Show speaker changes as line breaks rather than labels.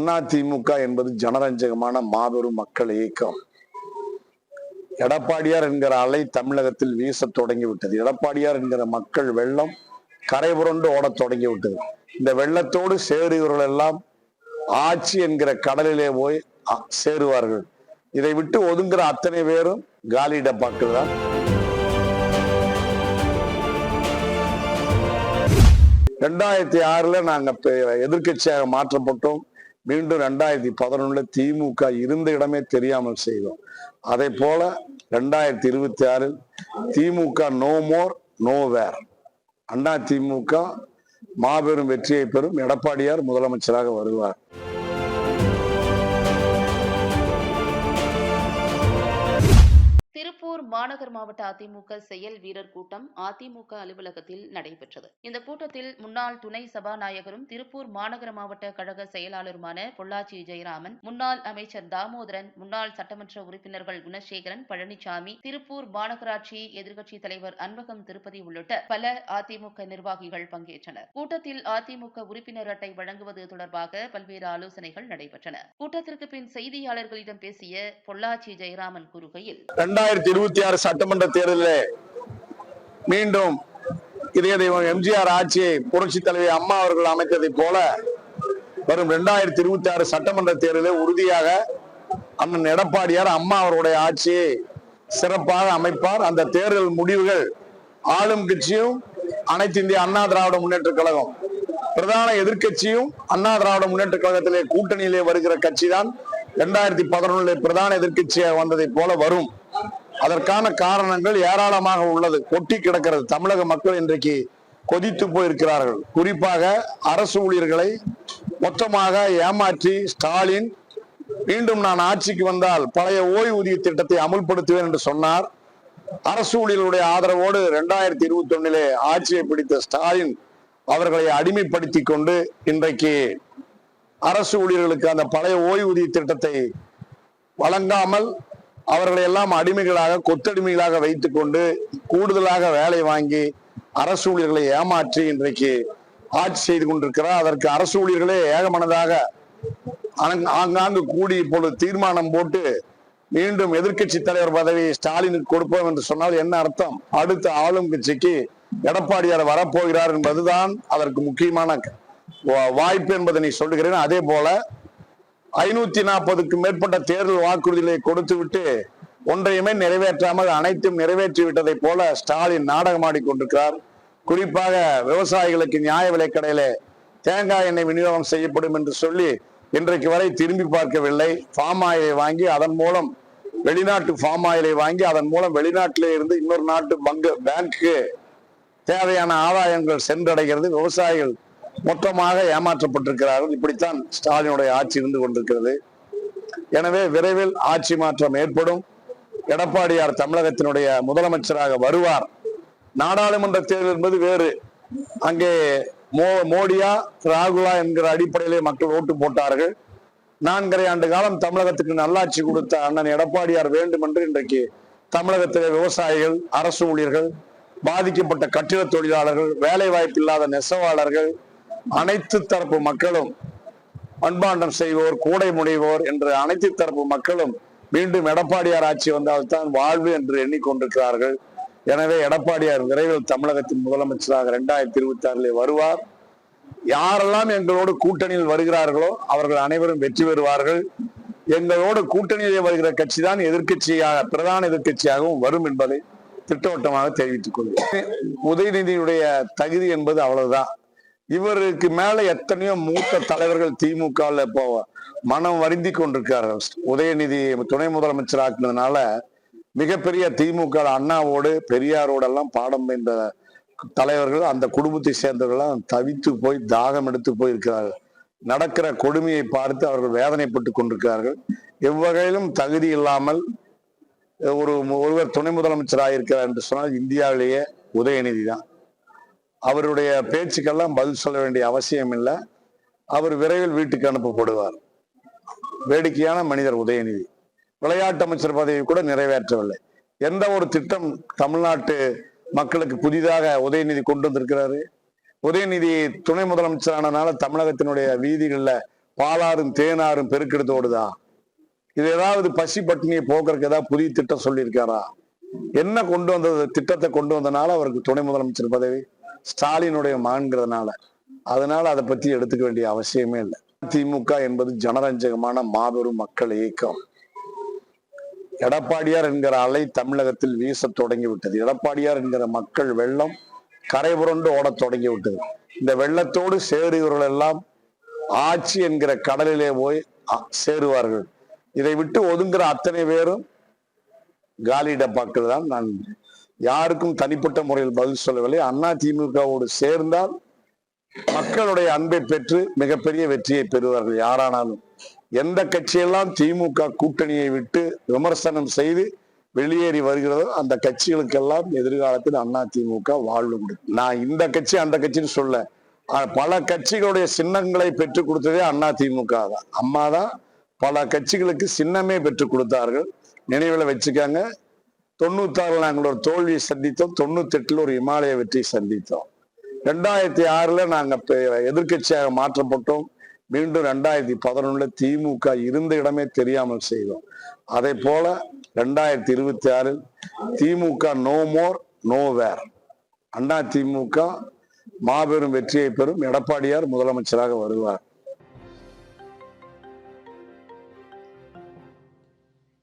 அண்ணா திமுக என்பது ஜனரஞ்சகமான மாபெரும் மக்கள் இயக்கம். எடப்பாடியார் என்கிற அலை தமிழகத்தில் வீச தொடங்கி விட்டது எடப்பாடியார் என்கிற மக்கள் வெள்ளம் கரை புரண்டு ஓடத் தொடங்கி விட்டது இந்த வெள்ளத்தோடு சேருகிறவர்கள் எல்லாம் ஆட்சி என்கிற கடலிலே போய் சேருவார்கள். இதை விட்டு ஒதுங்குற அத்தனை பேரும் காலி டப்பாக்கள் தான். ரெண்டாயிரத்தி ஆறுல நாங்க எதிர்கட்சியாக எதிர்க்கட்சியாக மாற்றப்பட்டோம். மீண்டும் ரெண்டாயிரத்தி பதினொன்னுல திமுக இருந்த இடமே தெரியாமல் செய்தோம். அதை போல ரெண்டாயிரத்தி இருபத்தி ஆறில் திமுக no more know where Anna DMK மாபெரும் வெற்றியை பெறும் எடப்பாடியார் முதலமைச்சராக வருவார்.
திருப்பூர் மாநகர் மாவட்ட அதிமுக செயல் வீரர் கூட்டம் அதிமுக அலுவலகத்தில் நடைபெற்றது. இந்த கூட்டத்தில் முன்னாள் துணை சபாநாயகரும் திருப்பூர் மாநகர மாவட்ட கழக செயலாளருமான பொள்ளாச்சி ஜெயராமன் முன்னாள் அமைச்சர் தாமோதரன் முன்னாள் சட்டமன்ற உறுப்பினர்கள் குணசேகரன் பழனிசாமி திருப்பூர் மாநகராட்சி எதிர்க்கட்சித் தலைவர் அன்பகம் திருப்பதி உள்ளிட்ட பல அதிமுக நிர்வாகிகள் பங்கேற்றனர். கூட்டத்தில் அதிமுக உறுப்பினர் அட்டை வழங்குவது தொடர்பாக பல்வேறு ஆலோசனைகள் நடைபெற்றன. கூட்டத்திற்கு பின் செய்தியாளர்களிடம் பேசிய பொள்ளாச்சி ஜெயராமன் கூறுகையில்
ரெண்டாயிரத்தி இருபத்தி ஆறு சட்டமன்ற தேர்தலில் மீண்டும் இதய தெய்வம் எம்ஜிஆர் ஆட்சியை புரட்சி தலைவி அம்மா அவர்கள் அமைத்ததைப் போல வரும் இரண்டாயிரத்தி இருபத்தி ஆறு சட்டமன்ற தேர்தலில் உறுதியாக அண்ணன் எடப்பாடியார் அம்மா அவருடைய ஆட்சியை சிறப்பாக அமைப்பார். அந்த தேர்தல் முடிவுகள் ஆளும் கட்சியும் அனைத்து இந்திய அண்ணா திராவிட முன்னேற்ற கழகம் பிரதான எதிர்க்கட்சியும் அண்ணா திராவிட முன்னேற்ற கழகத்திலே கூட்டணியிலே வருகிற கட்சி தான் இரண்டாயிரத்தி பதினொன்னுல பிரதான எதிர்கட்சியாக வந்ததை போல வரும். அதற்கான காரணங்கள் ஏராளமாக உள்ளது. கொட்டி கிடக்கிறது. தமிழக மக்கள் இன்றைக்கு கொதித்து போயிருக்கிறார்கள். குறிப்பாக அரசு ஊழியர்களை மொத்தமாக ஏமாற்றி ஸ்டாலின் மீண்டும் நான் ஆட்சிக்கு வந்தால் பழைய ஓய்வூதிய திட்டத்தை அமுல்படுத்துவேன் என்று சொன்னார். அரசு ஊழியர்களுடைய ஆதரவோடு இரண்டாயிரத்தி இருபத்தி ஒன்னிலே ஆட்சியை பிடித்த ஸ்டாலின் அவர்களை அடிமைப்படுத்தி கொண்டு இன்றைக்கு அரசு ஊழியர்களுக்கு அந்த பழைய ஓய்வூதிய திட்டத்தை வழங்காமல் அவர்களை எல்லாம் அடிமைகளாக கொத்தடிமைகளாக வைத்துக்கொண்டு கூடுதலாக வேலை வாங்கி அரசு ஊழியர்களை ஏமாற்றி இன்றைக்கு ஆட்சி செய்து கொண்டிருக்கிறார். அதற்கு அரசு ஊழியர்களே ஏகமனதாக ஆங்காங்கு கூடி இப்பொழுது தீர்மானம் போட்டு மீண்டும் எதிர்க்கட்சி தலைவர் பதவியை ஸ்டாலினுக்கு கொடுப்போம் என்று சொன்னால் என்ன அர்த்தம்? அடுத்த ஆளும் கட்சிக்கு எடப்பாடியார் வரப்போகிறார் என்பதுதான் அதற்கு முக்கியமான வா- வாய்ப்பு நீ சொல்லுகிறேன். அதே போல ஐநூத்தி நாற்பதுக்கு மேற்பட்ட தேர்தல் வாக்குறுதிகளை கொடுத்து விட்டு ஒன்றையுமே நிறைவேற்றாமல் அனைத்தும் நிறைவேற்றி விட்டதை போல ஸ்டாலின் நாடகமாடி கொண்டிருக்கிறார் குறிப்பாக விவசாயிகளுக்கு நியாய விலைக்கடையில தேங்காய் எண்ணெய் விநியோகம் செய்யப்படும் என்று சொல்லி இன்றைக்கு வரை திரும்பி பார்க்கவில்லை. ஃபார்ம் ஆயிலை வாங்கி அதன் மூலம் வெளிநாட்டு ஃபார்ம் ஆயிலை வாங்கி அதன் மூலம் வெளிநாட்டிலே இருந்து இன்னொரு நாட்டு பங்கு பேங்க்கு தேவையான ஆதாயங்கள் சென்றடைகிறது. விவசாயிகள் மொத்தமாக ஏமாற்றப்பட்டிருக்கிறார்கள். இப்படித்தான் ஸ்டாலினுடைய ஆட்சி இருந்து கொண்டிருக்கிறது. எனவே விரைவில் ஆட்சி மாற்றம் ஏற்படும். எடப்பாடியார் தமிழகத்தினுடைய முதலமைச்சராக வருவார். நாடாளுமன்ற தேர்தல் என்பது வேறு. அங்கே மோ மோடியா ராகுலா என்கிற அடிப்படையிலே மக்கள் ஓட்டு போட்டார்கள். நான்கரை ஆண்டு காலம் தமிழகத்துக்கு நல்லாட்சி கொடுத்த அண்ணன் எடப்பாடியார் வேண்டும் என்று இன்றைக்கு தமிழகத்திலே விவசாயிகள் அரசு ஊழியர்கள் பாதிக்கப்பட்ட கட்டிட தொழிலாளர்கள் வேலை வாய்ப்பு இல்லாத நெசவாளர்கள் அனைத்து தரப்பு மக்களும் மண்பாண்டம் செய்வோர் கூடை முனைவோர் என்று அனைத்து தரப்பு மக்களும் மீண்டும் எடப்பாடியார் ஆட்சி வந்தால்தான் வாழ்வு என்று எண்ணிக்கொண்டிருக்கிறார்கள். எனவே எடப்பாடியார் விரைவில் தமிழகத்தின் முதலமைச்சராக இரண்டாயிரத்தி இருபத்தி ஆறிலே வருவார். யாரெல்லாம் எங்களோடு கூட்டணியில் வருகிறார்களோ அவர்கள் அனைவரும் வெற்றி பெறுவார்கள். எங்களோடு கூட்டணியிலே வருகிற கட்சி தான் எதிர்கட்சியாக பிரதான எதிர்க்கட்சியாகவும் வரும் என்பதை திட்டவட்டமாக தெரிவித்துக் கொள்கிறேன். உதயநிதியுடைய தகுதி என்பது அவ்வளவுதான். இவருக்கு மேல எத்தனையோ மூத்த தலைவர்கள் திமுகவில் இப்போ மனம் வருந்தி கொண்டிருக்காரு உதயநிதி துணை முதலமைச்சர் ஆக்குனதுனால மிகப்பெரிய திமுக அண்ணாவோடு பெரியாரோட எல்லாம் பாடம் பயின்ற தலைவர்கள் அந்த குடும்பத்தை சேர்ந்தவர்கள்லாம் தவித்து போய் தாகம் எடுத்து போயிருக்கிறார்கள். நடக்கிற கொடுமையை பார்த்து அவர்கள் வேதனைப்பட்டு கொண்டிருக்கிறார்கள். எவ்வகையிலும் தகுதி இல்லாமல் ஒரு ஒருவர் துணை முதலமைச்சராக இருக்கிறார் என்று சொன்னால் இந்தியாவிலேயே உதயநிதி தான். அவருடைய பேச்சுக்கெல்லாம் பதில் சொல்ல வேண்டிய அவசியம் இல்லை. அவர் விரைவில் வீட்டுக்கு அனுப்பப்படுவார். வேடிக்கையான மனிதர் உதயநிதி. விளையாட்டு அமைச்சர் பதவி கூட நிறைவேற்றவில்லை. எந்த ஒரு திட்டம் தமிழ்நாட்டு மக்களுக்கு புதிதாக உதயநிதி கொண்டு வந்திருக்கிறாரு? உதயநிதி துணை முதலமைச்சரானனால தமிழகத்தினுடைய வீதிகளில் பாலாறும் தேனாரும் பெருக்கெடுத்து ஓடுதா? இது ஏதாவது பசி பட்டினியை போக்குறதுக்கு ஏதாவது புதிய திட்டம் சொல்லியிருக்காரா? என்ன கொண்டு வந்தது திட்டத்தை கொண்டு வந்தனால அவருக்கு துணை முதலமைச்சர் பதவி? ஸ்டாலினுடைய மகன்கிறதுனால அதனால அதை பத்தி எடுத்துக்க வேண்டிய அவசியமே இல்லை. திமுக என்பது ஜனரஞ்சகமான மாபெரும் மக்கள் இயக்கம். எடப்பாடியார் என்கிற அலை தமிழகத்தில் வீச தொடங்கி விட்டது எடப்பாடியார் என்கிற மக்கள் வெள்ளம் கரை புரண்டு ஓடத் தொடங்கி விட்டது இந்த வெள்ளத்தோடு சேருகிறவர்கள் எல்லாம் ஆட்சி என்கிற கடலிலே போய் சேருவார்கள். இதை விட்டு ஒதுங்குற அத்தனை பேரும் காலி டப்பாக்கள் தான் நான் யாருக்கும் தனிப்பட்ட முறையில் பதில் சொல்லவில்லை. அண்ணா திமுகவோடு சேர்ந்தால் மக்களுடைய அன்பை பெற்று மிகப்பெரிய வெற்றியை பெறுவார்கள். யாரானாலும் எந்த கட்சியெல்லாம் திமுக கூட்டணியை விட்டு விமர்சனம் செய்து வெளியேறி வருகிறதோ அந்த கட்சிகளுக்கெல்லாம் எதிர்காலத்தில் அண்ணா திமுக வாழ்வு கொடுக்கும் நான் இந்த கட்சி அந்த கட்சின்னு சொல்ல பல கட்சிகளுடைய சின்னங்களை பெற்றுக் கொடுத்ததே அண்ணா திமுக தான். அம்மா தான் பல கட்சிகளுக்கு சின்னமே பெற்றுக் கொடுத்தார்கள். நினைவில் வச்சுக்காங்க தொண்ணூத்தாறுல நாங்கள் ஒரு தோல்வியை சந்தித்தோம். தொண்ணூத்தி எட்டுல ஒரு இமாலய வெற்றி சந்தித்தோம். ரெண்டாயிரத்தி ஆறுல நாங்க எதிர்கட்சியாக எதிர்க்கட்சியாக மாற்றப்பட்டோம். மீண்டும் ரெண்டாயிரத்தி பதினொன்னுல திமுக இருந்த இடமே தெரியாமல் செய்தோம். அதே போல ரெண்டாயிரத்தி இருபத்தி ஆறில் திமுக no more know where Anna DMK மாபெரும் வெற்றியை பெறும் எடப்பாடியார் முதலமைச்சராக வருவார்.